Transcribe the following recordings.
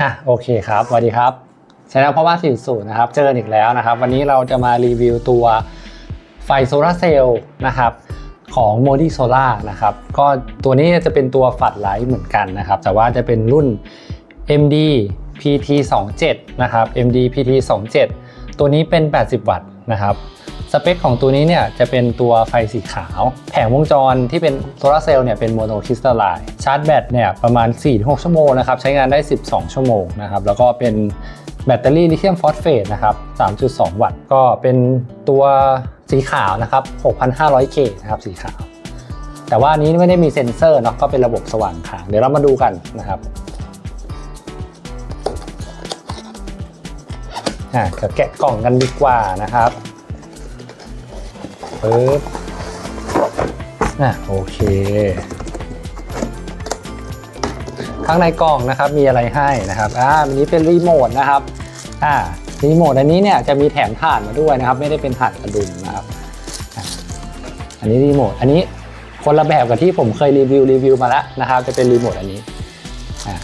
อะโอเคครับสวัสดีครับชแนลพ่อบ้านสี่สูตรนะครับ เจอกันอีกแล้วนะครับ วันนี้เราจะมารีวิวตัวไฟโซลาร์เซลล์นะครับของโมดีโซล่านะครับก็ตัวนี้จะเป็นตัวฝัดไลท์เหมือนกันนะครับ แต่ว่าจะเป็นรุ่น MD PT 27 นะครับ MD PT 27 ตัวนี้เป็น 80 วัตต์นะครับ สเปคของตัวนี้เนี่ยจะเป็นตัวไฟสีขาว แผงวงจรที่เป็นโซลาร์เซลล์เนี่ยเป็นโมโนคริสตัลไลน์ชาร์จแบตเนี่ยประมาณ 4-6 ชั่วโมงนะครับใช้งานได้ 12 ชั่วโมงนะครับแล้วก็เป็นแบตเตอรี่ลิเธียมฟอสเฟตนะครับ 3.2 วัตต์ ก็เป็นตัวสีขาวนะครับ 6,500K นะครับสีขาว แต่ว่านี้ไม่ได้มีเซ็นเซอร์เนาะก็เป็นระบบสว่างขางเดี๋ยวเรามาดูกันนะครับอะแกะกล่องกันดีกว่านะครับ ปึ๊บอะโอเค ข้างในกล่องนะครับมีอะไรให้นะครับอ่าอันนี้เป็นรีโมทนะครับอ่ารีโมทอันนี้เนี่ยจะมีแถมถ่านมาด้วยนะครับ ไม่ได้เป็นถ่านกระดุมนะครับอะอันนี้รีโมทอันนี้คนละแบบกับที่ผมเคยรีวิวรีวิวมาแล้วนะครับ จะเป็นรีโมทอันนี้อ่า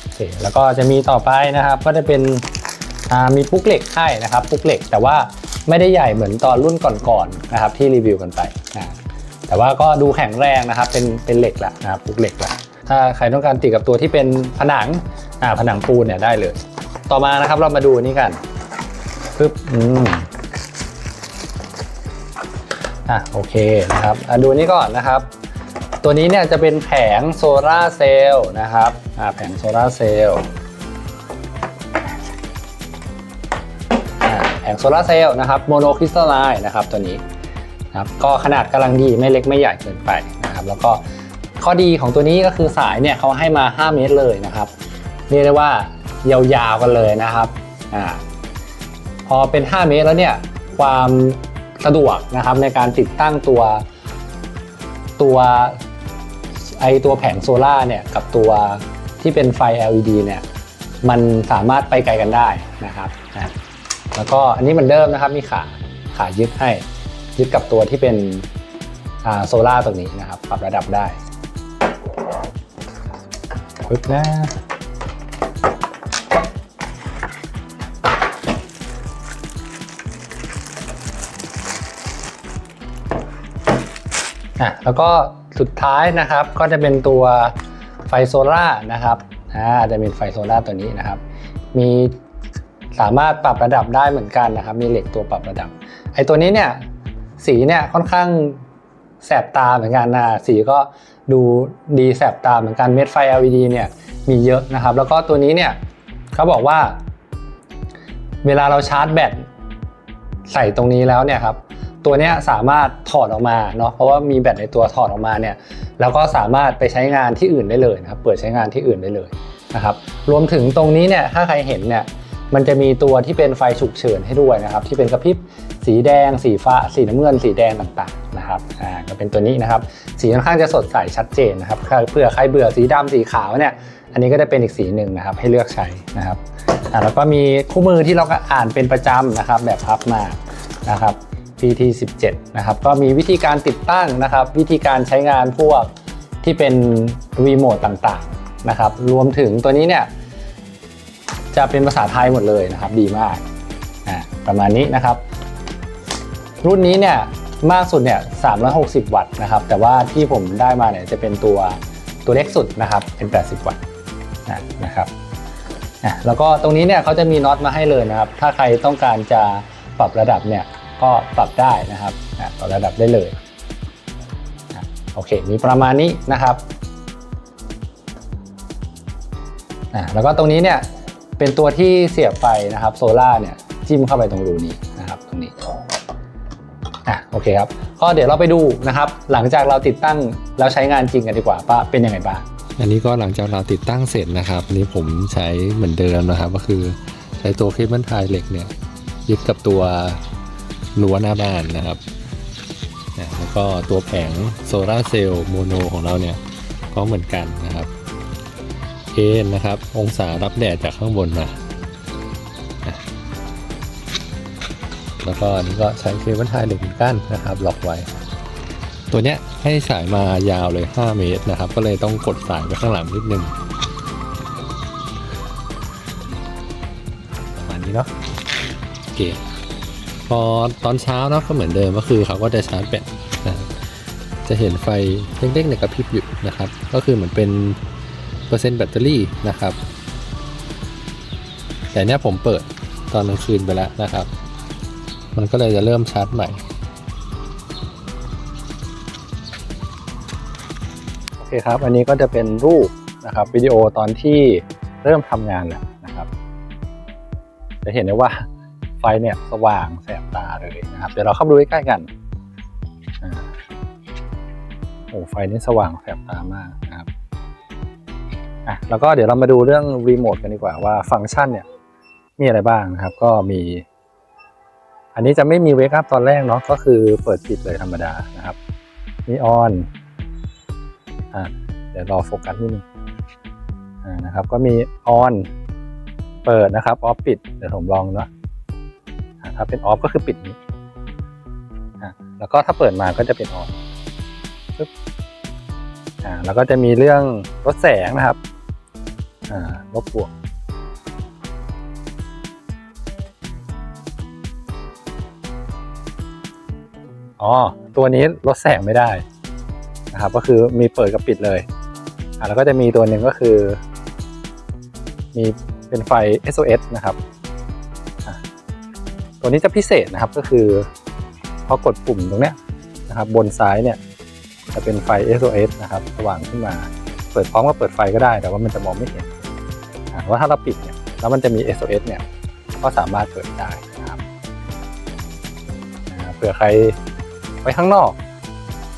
โอเคแล้วก็จะมีต่อไปนะครับ ก็จะเป็นอ่ามีปุ๊กเหล็กให้นะครับ ปุ๊กเหล็กแต่ว่า ไม่ได้ใหญ่เหมือนตอนรุ่นก่อนๆนะครับที่รีวิวกันไปนะแต่ว่าก็ดูแข็งแรงนะครับเป็นเป็นเหล็กแหละนะครับปุกเหล็กแหละถ้าใครต้องการติดกับตัวที่เป็นผนังอ่าผนังปูนเนี่ยได้เลย ต่อมานะครับเรามาดูนี้กันปึ๊บอืมอะโอเคนะครับอะดูนี้ก่อนนะครับ ตัวนี้เนี่ยจะเป็นแผงโซลาเซลล์นะครับอ่าแผงโซลาเซลล์ ผงโซลาร์เซลล์นะครับโมโนคริสตัลไลน์นะครับตัวนี้นะครับก็ขนาดกำลังดีไม่เล็กไม่ใหญ่เกินไปนะครับแล้วก็ข้อดีของตัวนี้ก็คือสายเนี่ยเขาให้มา 5 เมตรเลยนะครับเรียกได้ว่ายาวๆกันเลยนะครับอ่าพอเป็น 5 เมตรแล้วเนี่ยความสะดวกนะครับในการติดตั้งตัวตัวไอตัวแผงโซล่าเนี่ยกับตัวที่เป็นไฟ LED เนี่ยมันสามารถไปไกลกันได้นะครับ แล้วก็อันนี้เหมือนเดิมนะครับ มีขาขายึดให้ยึดกับตัวที่เป็นโซล่าตรงนี้นะครับ ปรับระดับได้ปึ๊บนะอะแล้วก็สุดท้ายนะครับก็จะเป็นตัวไฟโซล่านะครับอ่าจะเป็นไฟโซล่าตัวนี้นะครับ มี สามารถปรับระดับได้เหมือนกันนะครับ มีเหล็กตัวปรับระดับ ไอ้ตัวนี้เนี่ยสีเนี่ยค่อนข้างแสบตาเหมือนกันนะสีก็ดูดีแสบตาเหมือนกันเม็ดไฟ LED เนี่ยมีเยอะนะครับ แล้วก็ตัวนี้เนี่ยเขาบอกว่า เวลาเราชาร์จแบตใส่ตรงนี้แล้วเนี่ยครับตัวนี้สามารถถอดออกมาเนาะเพราะว่ามีแบตในตัวถอดออกมาเนี่ยแล้วก็สามารถไปใช้งานที่อื่นได้เลยนะครับเปิดใช้งานที่อื่นได้เลยนะครับรวมถึงตรงนี้เนี่ยถ้าใครเห็นเนี่ย มันจะมีตัวที่เป็นไฟฉุกเฉินให้ด้วยนะครับ ที่เป็นกระพริบสีแดง สีฟ้า สีน้ำเงิน สีแดงต่างๆนะครับอ่าก็เป็นตัวนี้นะครับ สีค่อนข้างจะสดใสชัดเจนนะครับเผื่อใครเบื่อสีดำสีขาวเนี่ยอันนี้ก็จะเป็นอีกสีหนึ่งนะครับ ให้เลือกใช้นะครับอ่าแล้วก็มีคู่มือที่เราก็อ่านเป็นประจำนะครับ แบบพับมานะครับ PT 17นะครับก็มีวิธีการติดตั้งนะครับ วิธีการใช้งานพวกที่เป็นรีโมทต่างๆนะครับ รวมถึงตัวนี้เนี่ย จะเป็นภาษาไทยหมดเลยนะครับ ดีมากอ่าประมาณนี้นะครับ รุ่นนี้เนี่ยมากสุดเนี่ย360 วัตต์นะครับ แต่ว่าที่ผมได้มาเนี่ยจะเป็นตัวตัวเล็กสุดนะครับ เป็น 80 วัตต์นะนะครับอะแล้วก็ตรงนี้เนี่ยเขาจะมีน็อตมาให้เลยนะครับ ถ้าใครต้องการจะปรับระดับเนี่ยก็ปรับได้นะครับอะปรับระดับได้เลยอะโอเค มีประมาณนี้นะครับอะแล้วก็ตรงนี้เนี่ย เป็นตัวที่เสียบไฟนะครับโซล่าเนี่ยจิ้มเข้าไปตรงรูนี้นะครับตรงนี้อะโอเคครับก็เดี๋ยวเราไปดูนะครับ หลังจากเราติดตั้งแล้วใช้งานจริงกันดีกว่าว่าเป็นยังไงบ้างอันนี้ก็หลังจากเราติดตั้งเสร็จนะครับอันนี้ผมใช้เหมือนเดิมนะครับ ก็คือใช้ตัวเคเบิลไทยเหล็กเนี่ยยึดกับตัวรั้วหน้าบ้านนะครับนะแล้วก็ตัวแผงโซลาร์เซลล์โมโนของเราเนี่ยก็เหมือนกันนะครับ นนะครับ องศารับแดดจากข้างบนมานะแล้วก็อันนี้ก็ใช้เคเบิลไทยเหล็กเหมือนกันนะครับล็อกไว้ ตัวเนี้ยให้สายมายาวเลย 5 เมตรนะครับ ก็เลยต้องกดสายไปข้างหลังนิดนึงนี้เนาะโอเคพอตอนเช้าเนาะก็เหมือนเดิมก็คือเขาก็จะชาร์จแบตจะเห็นไฟเล็กๆในกระพริบอยู่นะครับ ก็คือเหมือนเป็น แบตเตอรี่นะครับ แต่เนี้ยผมเปิดตอนกลางคืนไปแล้วนะครับ มันก็เลยจะเริ่มชาร์จใหม่โอเคครับ อันนี้ก็จะเป็นรูปนะครับวิดีโอตอนที่เริ่มทำงานแล้วนะครับ จะเห็นได้ว่าไฟเนี่ยสว่างแสบตาเลยนะครับ เดี๋ยวเราเข้าไปดูใกล้ๆกันอ่าโอ้ไฟนี่สว่างแสบตามากนะครับ อะแล้วก็เดี๋ยวเรามาดูเรื่องรีโมทกันดีกว่าว่าฟังก์ชันเนี่ยมีอะไรบ้างนะครับ ก็มี อันนี้จะไม่มีเวกอัพตอนแรกเนาะก็คือเปิดปิดเลยธรรมดานะครับมีออนอะเดี๋ยวรอโฟกัสนิดนึงอ่านะครับ ก็มีออนเปิดนะครับออฟปิดเดี๋ยวผมลองเนาะถ้าเป็นออฟก็คือปิดนี้อ่าแล้วก็ถ้าเปิดมาก็จะเป็นออนอ่าแล้วก็จะมีเรื่องลดแสงนะครับ ลบบวกอ๋อ ตัวนี้ลดแสงไม่ได้นะครับ ก็คือมีเปิดกับปิดเลยอะแล้วก็จะมีตัวหนึ่งก็คือ มีเป็นไฟ SOS นะครับ ตัวนี้จะพิเศษนะครับก็คือ พอกดปุ่มตรงเนี้ยนะครับ บนซ้ายเนี่ย จะเป็นไฟ SOS นะครับสว่างขึ้นมา เปิดพร้อมกับเปิดไฟก็ได้ แต่ว่ามันจะมองไม่เห็น ว่าถ้าเราปิดเนี่ยแล้วมันจะมี SOS เนี่ยก็สามารถเปิดได้นะครับเผื่อใครไว้ข้างนอก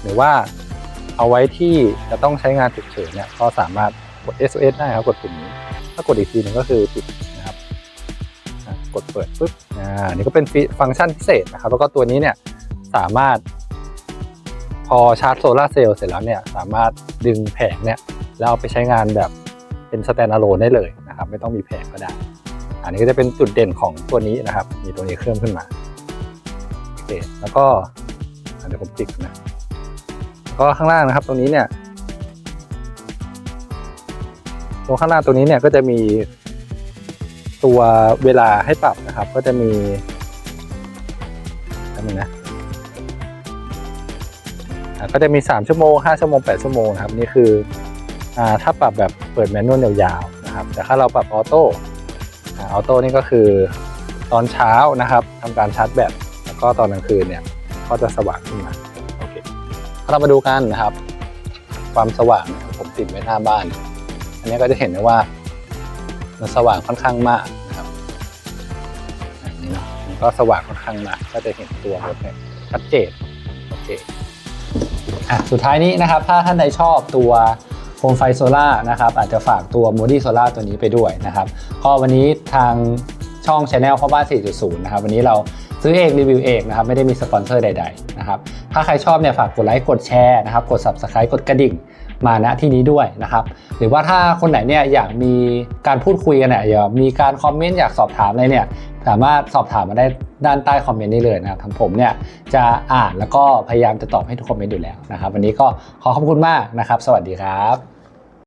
หรือว่าเอาไว้ที่จะต้องใช้งานฉุกเฉินเนี่ยก็สามารถกด SOS ได้ครับกดปุ่มนี้ถ้ากดอีกทีหนึงก็คือปิดนะครับกดเปิดปุ๊บอ่านี่ก็เป็นฟังก์ชันพิเศษนะครับ แล้วก็ตัวนี้เนี่ยสามารถ พอชาร์จโซลาร์เซลล์เสร็จแล้วเนี่ยสามารถดึงแผงเนี่ยแล้วเอาไปใช้งานแบบเป็นสแตนด์อะโลนได้เลย นะครับไม่ต้องมีแผงก็ได้ อันนี้ก็จะเป็นจุดเด่นของตัวนี้นะครับ มีตัวนี้เครื่องขึ้นมาโอเคแล้วก็เดี๋ยวผมปิดก่อนะก็ข้างล่างนะครับตรงนี้เนี่ยตรงข้างล่างตรงนี้เนี่ยก็จะมีตัวเวลาให้ปรับนะครับ ก็จะมีอันนึงนะก็จะมี 3 ชั่วโมง 5 ชั่วโมง 8 ชั่วโมงนะครับ นี่คืออถ้าปรับแบบเปิดแมนนวลยาว นะครับ แต่ถ้าเราปรับออโต้ออโต้นี่ก็คือตอนเช้านะครับทำการชาร์จแบตแล้วก็ตอนกลางคืนเนี่ยก็จะสว่างขึ้นมาโอเคเรามาดูกันนะครับ ความสว่างผมติดไว้หน้าบ้าน อันนี้ก็จะเห็นได้ว่ามันสว่างค่อนข้างมากนะครับอันนี้เนาะมันก็สว่างค่อนข้างมากก็จะเห็นตัวรถเนี่ยชัดเจนโอเคอะสุดท้ายนี้นะครับ ถ้าท่านใดชอบตัว โคมไฟโซล่านะครับอาจจะฝากตัว m o d y Solar ตัวนี้ไปด้วยนะครับก็วันนี้ทางช่อง Channel พ่อบ้าน 4.0 นะครับวันนี้เราซื้อเองรีวิวเองนะครับไม่ได้มีสปอนเซอร์ใดๆนะครับถ้าใครชอบเนี่ยฝากกดไลค์กดแชร์นะครับกด Subscribe กดกระดิ่งมาณที่นี้ด้วยนะครับหรือว่าถ้าคนไหนเนี่ยอยากมีการพูดคุยกันเนี่ยอยากมีการคอมเมนต์อยากสอบถามอะไรเนี่ย สามารถสอบถามมาได้ด้านใต้คอมเมนต์นี้เลยนะครับทางผมเนี่ยจะอ่านแล้วก็พยายามจะตอบให้ทุกคอมเมนต์อยู่แล้วนะครับ วันนี้ก็ขอขอบคุณมากนะครับ สวัสดีครับ